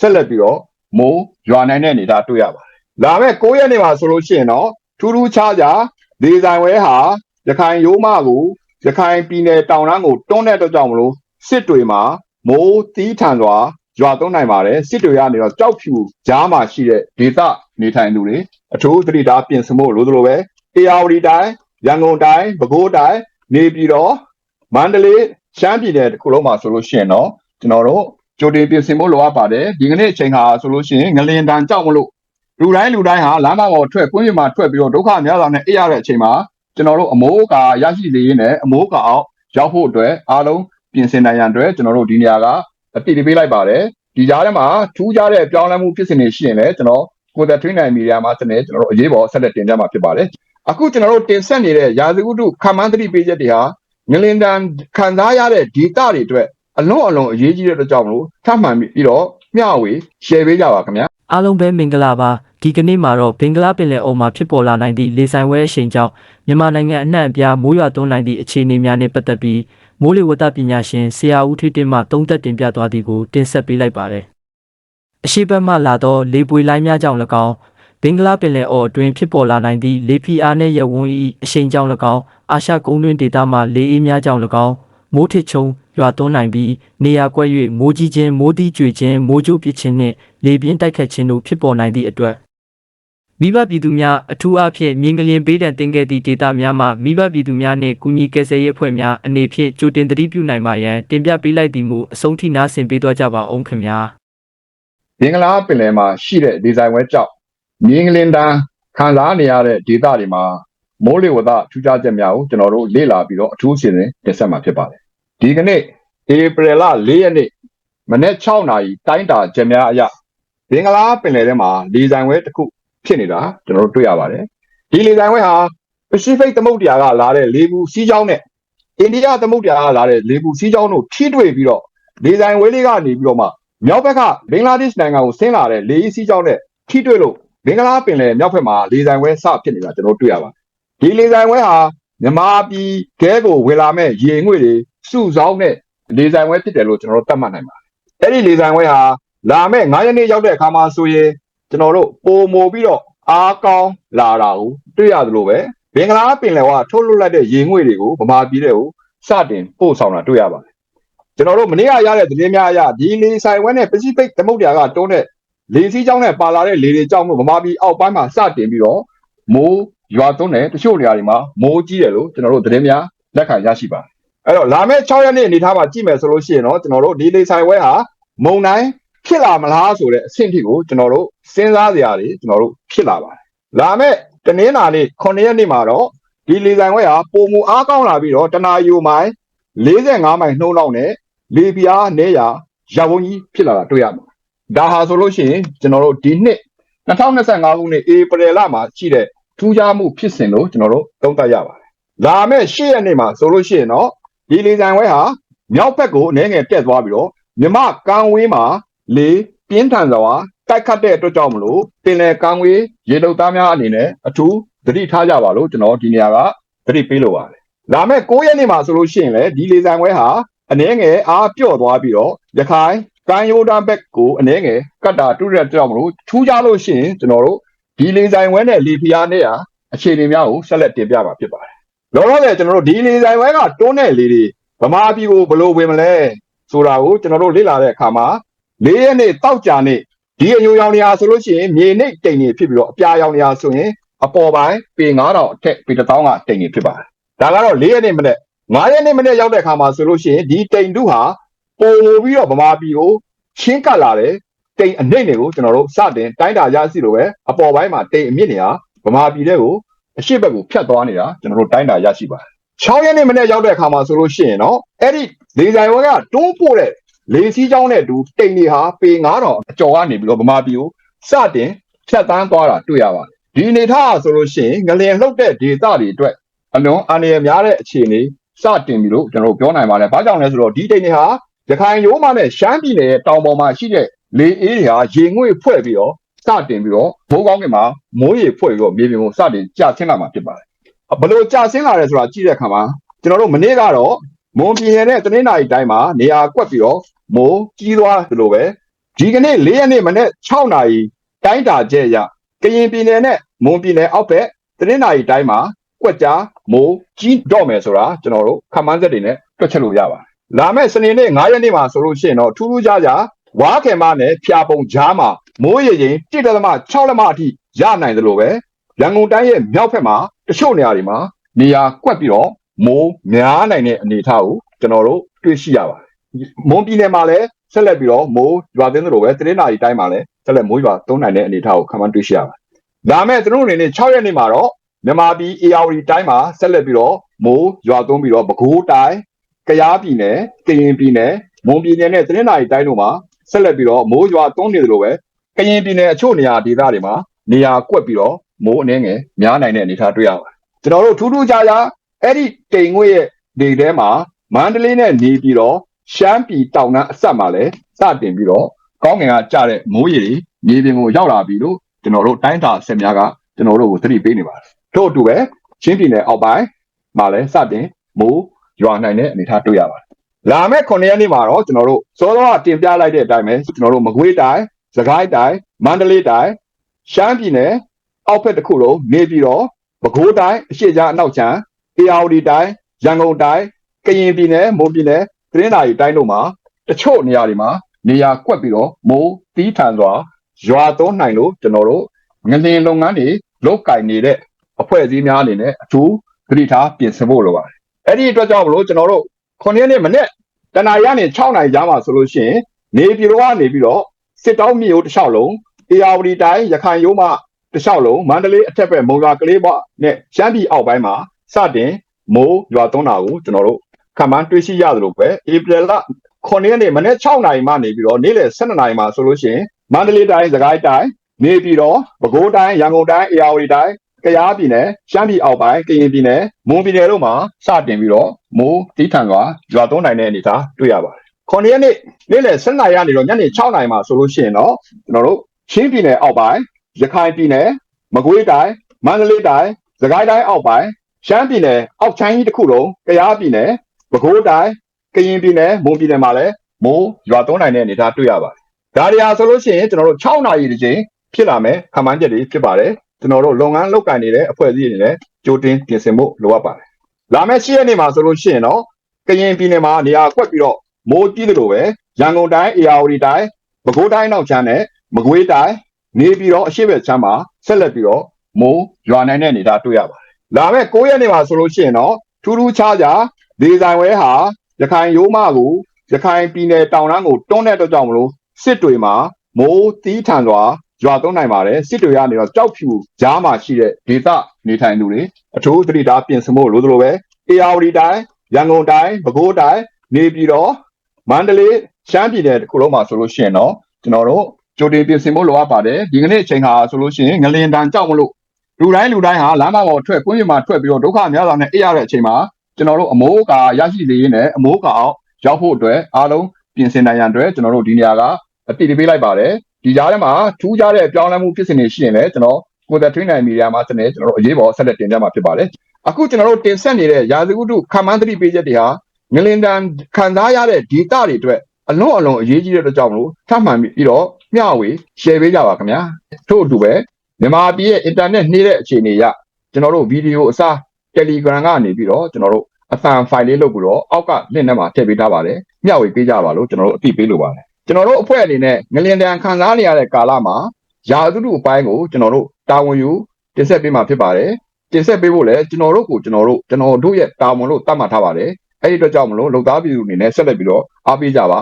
ဆက်လက်ပြီးတော့မိုးရွာနိုင်တဲ့အနေအထားတွေ့ရပါတယ်။လာမယ့်9ရက်နေ့မှာဆိုလို့ရှိရင်တော့ထူးထူးခြားခြားဒေဇိုင်ဝဲဟာရခိုင်ရိုးမကိုရခိုင်ပြည်နယ်တောင်တန်းကိုတွန်းတဲ့အတွက်ကြောင့်မလို့စစ်တွေမှာမိုးတီးထန်စွာရွာသွန်းနိုင်ပါတယ်စစ်တွေကနေတော့ကြောက်ဖြူကြားမှာရှိတဲ့ဒေသနေထိုင်သူတွေအထူးသတိထားပြင်ဆင်ဖို့လိုသလိုပဲအေယာဝတီတိုင်းရန်ကုန်တိုင်းပဲခူးတိုင်းနေပြည်တော်မန္တလေးရှမ်းပြည်နယ်တစ်ခုလုံးမှာဆိုလို့ရှိရင်တော့ကျွန်တော်တို့ ကြိုတင်ပြင်ဆင်ဖို့လိုအပ်ပါတယ်ဒီကနေ့အချိန်ဟာဆိုလို့ရှိရင်ငလင်တန်ကြောက်မလို့လူတိုင်းလူတိုင်းဟာလမ်းမပေါ်ထွက်ကွင်းပြင်မှာထွက်ပြီးတော့ဒုက္ခများစွာနဲ့အိပ်ရတဲ့အချိန်မှာကျွန်တော်တို့အမိုးကာရရှိစေရင်းနဲ့အမိုးကာအောင်ရောက်ဖို့အတွက်အားလုံးပြင်ဆင်နိုင်ရန်အတွက်ကျွန်တော်တို့ဒီနေရာကအတည်ပေးလိုက်ပါတယ်ဒီကြားထဲမှာထူးခြားတဲ့ပြောင်းလဲမှုဖြစ်စဉ်တွေရှိရင်လည်းကျွန်တော်ကိုယ်သက်ထွေးနိုင်မီဒီယာမှာစနေကျွန်တော်တို့အရေးပေါ်ဆက်လက်တင်ပြမှာဖြစ်ပါတယ်အခုကျွန်တော်တို့တင်ဆက်နေတဲ့ရာဇဝတ္ထုခံမှန်းသတိပေးချက်တွေဟာငလင်တန်ခံစားရတဲ့ဒေတာတွေအတွက် အလွန်အလွန်အရေးကြီးတဲ့အတွက်ကြောင့်မလို့ထပ်မှန်ပြီးတော့မျှဝေ share ပေးကြပါခင်ဗျာအားလုံးပဲမင်္ဂလာပါဒီကနေ့မှာတော့ဘင်္ဂလားပင်လယ်အော်မှာဖြစ်ပေါ်လာနိုင်သည့်လေဆိုင်ဝဲအရှိန်ကြောင့်မြန်မာနိုင်ငံအနှံ့အပြားမိုးရွာသွန်းနိုင်သည့်အခြေအနေများနဲ့ပတ်သက်ပြီးမိုးလေဝသပညာရှင်ဆရာဦးထွေးတင်မှသုံးသပ်တင်ပြသွားသည်ကိုတင်ဆက်ပေးလိုက်ပါတယ်အရှိတ်ဘက်မှလာသောလေပွေလိုင်းများကြောင့်၎င်းဘင်္ဂလားပင်လယ်အော်အတွင်းဖြစ်ပေါ်လာနိုင်သည့်လေဖိအားနှင့်ရဝန်း၏အရှိန်ကြောင့်၎င်းအာရှကုန်းတွင်းဒေသမှလေအေးများကြောင့်၎င်းမိုးထစ်ချုံ ရွာသွန်းနိုင်ပြီးနေရာကွက်၍မိုးကြီးခြင်းမိုးတီးကြွေခြင်းမိုးကြိုးပစ်ခြင်းနှင့်လေပြင်းတိုက်ခတ်ခြင်းတို့ဖြစ်ပေါ်နိုင်သည့်အတွက်မိဘပြည်သူများအထူးအားဖြင့်မြင်းကလျင်ပေးတံတင်ခဲ့သည့်ဒေသများမှမိဘပြည်သူများနှင့်ကုညီကယ်ဆယ်ရေးအဖွဲ့များအနေဖြင့်ကြိုတင်သတိပြုနိုင်ပါရန်တင်ပြပေးလိုက်သည်မူအဆုံးထိနားဆင်ပေးသွားကြပါအောင်ခင်ဗျာဘင်္ဂလားပင်လယ်မှာရှိတဲ့ဒီဇိုင်ဝဲကြောင့်မြင်းကလင်းတန်းခံစားနေရတဲ့ဒေသတွေမှာမိုးလေဝသထူးခြားချက်များကိုကျွန်တော်တို့လေ့လာပြီးတော့အထူးအစီအစဉ်တင်ဆက်မှာဖြစ်ပါတယ် ဒီကနေ့ဧပြီလ၄ရက်နေ့မနေ့6နာရီတိုင်းတာချက်များအရဘင်္ဂလားပင်လယ်ထဲမှာလေဇိုင်ဝဲတစ်ခုဖြစ်နေတာကျွန်တော်တို့တွေ့ရပါတယ်ဒီလေဇိုင်ဝဲဟာပစိဖိတ်သမုဒ္ဒရာကလာတဲ့လေပူစီးကြောင်းနဲ့အိန္ဒိယသမုဒ္ဒရာကလာတဲ့လေပူစီးကြောင်းတို့ထိတွေ့ပြီးတော့လေဇိုင်ဝဲလေးကနေပြီးတော့မှမြောက်ဘက်ကဘင်္ဂလားဒေ့ရှ်နိုင်ငံကိုဆင်းလာတဲ့လေအေးစီးကြောင်းနဲ့ထိတွေ့လို့ဘင်္ဂလားပင်လယ်မြောက်ဘက်မှာလေဆိုင်ဝဲစဖြစ်နေတာကျွန်တော်တွေ့ရပါတယ်။ဒီလေဆိုင်ဝဲဟာမြန်မာပြည်ကဲကိုဝင်လာမဲ့ရေငွေ့တွေ စုဆောင်းတဲ့လေဆိုင်ဝဲဖြစ်တယ်လို့ကျွန်တော်တို့သတ်မှတ်နိုင်ပါတယ်။အဲ့ဒီလေဆိုင်ဝဲဟာလာမဲ့9ရက်နေ့ရောက်တဲ့အခါမှာဆိုရင်ကျွန်တော်တို့ပုံမိုပြီးတော့အားကောင်းလာတာကိုတွေ့ရသလိုပဲဘင်္ဂလားပင်လယ်ကထုတ်လွှတ်လိုက်တဲ့ရေငွေ့တွေကိုဗမာပြည်တဲ့ကိုစတင်ပို့ဆောင်တာတွေ့ရပါတယ်။ကျွန်တော်တို့မနေ့ကရတဲ့သတင်းများအရဒီလေဆိုင်ဝဲနဲ့ပစိဖိတ်သမုဒ္ဒရာကတွန်းတဲ့လေစီးကြောင်းနဲ့ပါလာတဲ့လေတွေကြောင့်မို့ဗမာပြည်အောက်ပိုင်းမှာစတင်ပြီးတော့မိုးရွာသွန်းတယ်တချို့နေရာတွေမှာမိုးကြီးတယ်လို့ကျွန်တော်တို့သတင်းများလက်ခံရရှိပါတယ် အဲ့တော့လာမယ့်6ရက်နေ့အနေထားမှာကြည့်မယ်ဆိုလို့ရှိရင်တော့ကျွန်တော်တို့ဒီလေဆိုင်ဝဲဟာမုံတိုင်းဖြစ်လာမလားဆိုတဲ့အဆင့်ထိကိုကျွန်တော်တို့စဉ်းစားစရာတွေကျွန်တော်တို့ဖြစ်လာပါတယ်လာမယ့်တနင်္လာနေ့9ရက်နေ့မှာတော့ဒီလေဆိုင်ဝဲဟာပုံမူအားကောင်းလာပြီးတော့တနာယူမိုင်45မိုင်နှုန်းလောက်နဲ့လေပြားနေရရဝန်းကြီးဖြစ်လာတာတွေ့ရမှာဒါဟာဆိုလို့ရှိရင်ကျွန်တော်တို့ဒီနှစ်2025ခုနှစ်ဧပြီလမှာရှိတဲ့ထူးခြားမှုဖြစ်စဉ်လို့ကျွန်တော်တို့သုံးသပ်ရပါတယ်လာမယ့်10ရက်နေ့မှာဆိုလို့ရှိရင်တော့ ဒီလေဆိုင်ဝဲဟာမြောက်ဘက်ကိုအနေငယ်တက်သွားပြီးတော့မြမကံဝေးမှာလေပြင်းထန်စွာတိုက်ခတ်တဲ့အတွက်ကြောင့်မလို့ပင်လယ်ကံဝေးရေလုံသားများအနေနဲ့အထူးသတိထားကြပါလို့ကျွန်တော်ဒီနေရာကသတိပေးလိုပါတယ်လာမယ့်9ရက်နေ့မှာဆိုလို့ရှိရင်လေဒီလေဆိုင်ဝဲဟာအနေငယ်အားပြော့သွားပြီးတော့ရခိုင်ကမ်းရိုးတန်းဘက်ကိုအနေငယ်ကတ်တာတူရက်ကြောင့်မလို့ထူးခြားလို့ရှိရင်ကျွန်တော်တို့ဒီလေဆိုင်ဝဲနဲ့လေဖျားနဲ့ဟာအခြေအနေများကိုဆက်လက်တင်ပြမှာဖြစ်ပါတယ်။ လောလောဆယ်ကျွန်တော်တို့ဒီလေဆိုင်ဝဲကတွန်းတဲ့လေတွေဗမာပြည်ကိုဘယ်လိုဝင်မလဲဆိုတာကိုကျွန်တော်တို့လေ့လာတဲ့အခါမှာ၄ရက်နေ့တောက်ကြနေ့ဒီအညိုရောင်နေရာဆိုလို့ရှိရင်မြေနိတ်တိမ်နေဖြစ်ပြီးတော့အပြာရောင်နေရာဆိုရင်အပေါ်ပိုင်းပေ9000အထက်ပေ1000ကတိမ်နေဖြစ်ပါတယ်။ဒါကတော့၄ရက်နေ့မနေ့9ရက်နေ့မနေ့ရောက်တဲ့အခါမှာဆိုလို့ရှိရင်ဒီတိမ်တုဟာပုံပြီးတော့ဗမာပြည်ကိုချင်းကပ်လာတယ်တိမ်အနှိမ့်တွေကိုကျွန်တော်တို့စတင်တိုင်းတာရရှိလို့ပဲအပေါ်ပိုင်းမှာတိမ်အမြင့်နေတာဗမာပြည်တဲ့ကို အရှိတ်ဘက်ကိုဖြတ်သွားနေတာကျွန်တော်တို့တိုင်းတာရရှိပါတယ်6ရက်နေ့မနေ့ရောက်တဲ့အခါမှာဆိုလို့ရှိရင်တော့အဲ့ဒီလေဆိုင်ဝဲကတွန်းပို့တဲ့လေစီးကြောင်းနဲ့အတူတိမ်တွေဟာပေ9000အကျော်ကနေပြီးတော့ဗမာပြည်ကိုစတင်ဖြတ်တန်းသွားတာတွေ့ရပါတယ်ဒီအနေထားဆိုလို့ရှိရင်ငလျင်လှုပ်တဲ့ဒေသတွေအတွက်အလွန်အန္တရာယ်များတဲ့အခြေအနေစတင်ပြီလို့ကျွန်တော်တို့ပြောနိုင်ပါတယ်။ဘာကြောင့်လဲဆိုတော့ဒီတိမ်တွေဟာရခိုင်ရိုးမနဲ့ရှမ်းပြည်နယ်ရဲ့တောင်ပေါ်မှာရှိတဲ့လေအေးတွေဟာရေငွေ့ဖွဲ့ပြီးတော့ စတင်ပြီးတော့မိုးကောင်းကင်မှာမိုးရေဖွဲ့ပြီးတော့မြေပြင်ကိုစတင်ကျဆင်းလာမှာဖြစ်ပါတယ်။ဘယ်လိုကျဆင်းလာလဲဆိုတာကြည့်တဲ့အခါမှာကျွန်တော်တို့မနေ့ကတော့မွန်ပြည်နယ်နဲ့တနင်္လာရီတိုင်းမှာနေရာကွက်ပြီးတော့မိုးကြီးသွားသလိုပဲဒီကနေ့၄ရက်နေ့မနေ့6နာရီတိုင်းတာကျဲရကရင်ပြည်နယ်နဲ့မွန်ပြည်နယ်အောက်ဘက်သတင်းနာရီတိုင်းမှာကွက်ကြားမိုးကြီးတော့မယ်ဆိုတာကျွန်တော်တို့ခန့်မှန်းချက်တွေနဲ့တွက်ချက်လို့ရပါတယ်လာမယ့်စနေနေ့9ရက်နေ့မှာဆိုလို့ရှိရင်တော့ထူးထူးခြားခြားဝါခင်မနဲ့ဖျာပုံကြားမှာ မိုးရေချိန်1.6လက်မအထိရနိုင်တယ်လို့ပဲရန်ကုန်တိုင်းရဲ့မြောက်ဘက်မှာတချို့နေရာတွေမှာနေရာကွက်ပြီးတော့မိုးများနိုင်တဲ့အနေအထားကိုကျွန်တော်တို့တွေ့ရှိရပါတယ်မွန်ပြည်နယ်မှာလည်းဆက်လက်ပြီးတော့မိုးရွာသွန်းသလိုပဲသတင်းနာရီတိုင်းမှာလည်းဆက်လက်မိုးရွာသွန်းနိုင်တဲ့အနေအထားကိုခန့်မှန်းတွေ့ရှိရပါတယ်ဒါမဲ့သူတို့အနေနဲ့6ရက်နေ့မှာတော့မြန်မာပြည် AR တိုင်းမှာဆက်လက်ပြီးတော့မိုးရွာသွန်းပြီးတော့ပဲခူးတိုင်းကယားပြည်နယ်ကရင်ပြည်နယ်မွန်ပြည်နယ်နဲ့သတင်းနာရီတိုင်းတို့မှာဆက်လက်ပြီးတော့မိုးရွာသွန်းနေသလိုပဲ ကရင်ပြည်နယ်အချို့နေရာဒေသတွေမှာနေရာကွက်ပြီးတော့မိုးအနှဲငယ်များနိုင်တဲ့အနေအထားတွေ့ရပါတယ်ကျွန်တော်တို့ထူးထူးခြားခြားအဲ့ဒီတိမ်ငွေ့ရဲ့ဒေထဲမှာမန္တလေးနဲ့နေပြီးတော့ရှမ်းပြည်တောင်တန်းအဆက်မှာလည်းစတင်ပြီးတော့ကောင်းငင်ကကြတဲ့မိုးရေတွေမြေပြင်ကိုရောက်လာပြီလို့ကျွန်တော်တို့တိုင်းတာဆက်များကကျွန်တော်တို့ကိုသတိပေးနေပါတယ်ထို့အတူပဲချင်းပြည်နယ်အောက်ပိုင်းမှာလည်းစတင်မိုးရွာနိုင်တဲ့အနေအထားတွေ့ရပါတယ်လာမယ့်9ရက်နေ့မှာတော့ကျွန်တော်တို့စောစောကတင်ပြလိုက်တဲ့အတိုင်းပဲကျွန်တော်တို့မကွေးတိုင်း စကိုင်းတိုင်းမန္တလေးတိုင်းရှမ်းပြည်နယ်အောက်ဘက်တစ်ခုလုံးနေပြီးတော့ပဲခူးတိုင်းအရှိကြားအနောက်ချမ်းအေရဝတီတိုင်းရန်ကုန်တိုင်းကရင်ပြည်နယ်မွန်ပြည်နယ်သတင်းသာရီတိုင်းတို့မှာတချို့နေရာတွေမှာနေရာကွက်ပြီးတော့မိုးတီးထန်စွာရွာသွန်းနိုင်လို့ကျွန်တော်တို့ငလင်လုပ်ငန်းတွေလုတ်ကင်နေတဲ့အဖွဲ့အစည်းများအနေနဲ့အထူးသတိထားပြင်ဆင်ဖို့လိုပါတယ်အဲ့ဒီအတွက်ကြောင့်မလို့ကျွန်တော်တို့9ရက်နေ့မနေ့တနာရီကနေ6နာရီကြားမှာဆိုလို့ရှိရင်နေပြည်တော်ကနေပြီးတော့ စစ်တောင်းမြို့တစ်လျှောက်လုံးအေရဝတီတိုင်းရခိုင်ရိုးမှတစ်လျှောက်လုံးမန္တလေးအထက်ဘက်မုံရွာကလေးပေါ့နဲ့ရှမ်းပြည်အောက်ပိုင်းမှာစတင်မိုးရွာသွန်းတာကိုကျွန်တော်တို့ခံမှန်းတွေ့ရှိရတယ်လို့ပဲဧပြီလ9ရက်နေ့မနေ့6နာရီမှနေပြီးတော့နေ့လယ်12နာရီမှာဆိုလို့ရှိရင်မန္တလေးတိုင်းစကိုင်းတိုင်းနေပြီးတော့ပဲခူးတိုင်းရန်ကုန်တိုင်းအေရဝတီတိုင်းကယားပြည်နယ်ရှမ်းပြည်အောက်ပိုင်းကရင်ပြည်နယ်မွန်ပြည်နယ်တို့မှာစတင်ပြီးတော့မိုးတီးထန်စွာရွာသွန်းနိုင်တဲ့အနေအထားတွေ့ရပါတယ်။ 9ရက်နေ့နေ့လယ်7နာရီကနေတော့ညနေ6နာရီမှာဆိုလို့ရှိရင်တော့ကျွန်တော်တို့ချင်းပြည်နယ်အောက်ပိုင်းရခိုင်ပြည်နယ်မကွေးတိုင်းမန္တလေးတိုင်းစကိုင်းတိုင်းအောက်ပိုင်းရှမ်းပြည်နယ်အောက်ချမ်းကြီးတစ်ခုလုံးကယားပြည်နယ်ပဲခူးတိုင်းကရင်ပြည်နယ်မွန်ပြည်နယ်မှာလည်းမိုးရွာသွန်းနိုင်တဲ့အနေအထားတွေ့ရပါတယ်။ဒါတွေဟာဆိုလို့ရှိရင်ကျွန်တော်တို့6နာရီတစ်ချိန်ဖြစ်လာမယ်ခန့်မှန်းချက်တွေဖြစ်ပါတယ်။ကျွန်တော်တို့လုပ်ငန်းလုပ်ကင်နေတဲ့အဖွဲ့အစည်းတွေနဲ့ကြိုတင်ပြင်ဆင်ဖို့လိုအပ်ပါတယ်။လာမယ့်10ရက်နေ့မှာဆိုလို့ရှိရင်တော့ကရင်ပြည်နယ်မှာနေရာကွက်ပြီးတော့ မိုးကြီးတယ်လို့ပဲရန်ကုန်တိုင်းအေရဝတီတိုင်းပဲခူးတိုင်းနောက်ချမ်းနဲ့မကွေးတိုင်းနေပြီးတော့အရှိဘက်ချမ်းမှာဆက်လက်ပြီးတော့မိုးရွာနိုင်တဲ့အနေအထားတွေ့ရပါတယ်။လာမယ့်9ရက်နေ့မှာဆိုလို့ရှိရင်တော့ထူးထူးခြားခြားဒေဇိုင်ဝဲဟာရခိုင်ရိုးမကိုရခိုင်ပြည်နယ်တောင်တန်းကိုတွန်းတဲ့အတွက်ကြောင့်မလို့စစ်တွေမှာမိုးတီးထန်စွာရွာသွန်းနိုင်ပါတယ်စစ်တွေကနေတော့ကြောက်ဖြူကြားမှာရှိတဲ့ဒေသနေထိုင်သူတွေအထူးသတိထားပြင်ဆင်ဖို့လိုသလိုပဲအေရဝတီတိုင်းရန်ကုန်တိုင်းပဲခူးတိုင်းနေပြည်တော် မန္တလေးရှမ်းပြည်နယ်တစ်ခုလုံးမှာဆိုလို့ရှိရင်တော့ကျွန်တော်တို့ကြိုတင်ပြင်ဆင်ဖို့လိုအပ်ပါတယ်ဒီကနေ့အချိန်ဟာဆိုလို့ရှိရင်ငလင်တန်ကြောက်မလို့လူတိုင်းလူတိုင်းဟာလမ်းမပေါ်ထွက်ကွင်းပြင်မှာထွက်ပြီးတော့ဒုက္ခများစွာနဲ့အိပ်ရတဲ့အချိန်မှာကျွန်တော်တို့အမိုးကာရရှိနေရင်းနဲ့အမိုးကာအောင်ရောက်ဖို့အတွက်အားလုံးပြင်ဆင်နိုင်ရန်အတွက်ကျွန်တော်တို့ဒီနေရာကအတည်တပေးလိုက်ပါတယ်ဒီကြားထဲမှာထူးခြားတဲ့ပြောင်းလဲမှုဖြစ်စဉ်တွေရှိရင်လည်းကျွန်တော်ကိုယ်သက်ထွေးနိုင်မီဒီယာမှာစနေကျွန်တော်တို့အရေးပေါ်ဆက်လက်တင်ပြမှာဖြစ်ပါတယ်အခုကျွန်တော်တို့တင်ဆက်နေတဲ့ရာဇဝတ္ထုခံမှန်းသတိပေးချက်တွေဟာ ငလင်တန်ခံစားရတဲ့ဒေတာတွေအတွက်အလွန်အလွန်အရေးကြီးတဲ့အတွက်ကြောင့်မလို့ထပ်မှန်ပြီးတော့မျှဝေ share ပေးကြပါခင်ဗျာထို့အတူပဲမြန်မာပြည်ရဲ့ internet နှိတဲ့အခြေအနေရကျွန်တော်တို့ဗီဒီယိုအစား Telegram ကနေပြီးတော့ကျွန်တော်တို့အသံ file လေးလုပ်ပြီးတော့အောက်က link ထဲမှာထည့်ပေးထားပါတယ်မျှဝေပေးကြပါလို့ကျွန်တော်တို့အသိပေးလိုပါတယ်ကျွန်တော်တို့အဖွဲ့အနေနဲ့ငလျင်တန်ခံစားနေရတဲ့ကာလမှာယာသုတုအပိုင်းကိုကျွန်တော်တို့တာဝန်ယူတင်ဆက်ပေးမှာဖြစ်ပါတယ်တင်ဆက်ပေးဖို့လည်းကျွန်တော်တို့ကိုကျွန်တော်တို့ကျွန်တော်တို့ရဲ့တာဝန်လို့သတ်မှတ်ထားပါတယ် အဲ့ဒီအတွက်ကြောင့်မလို့လုံသားပြည်သူအနေနဲ့ဆက်လက်ပြီးတော့အားပေးကြပါ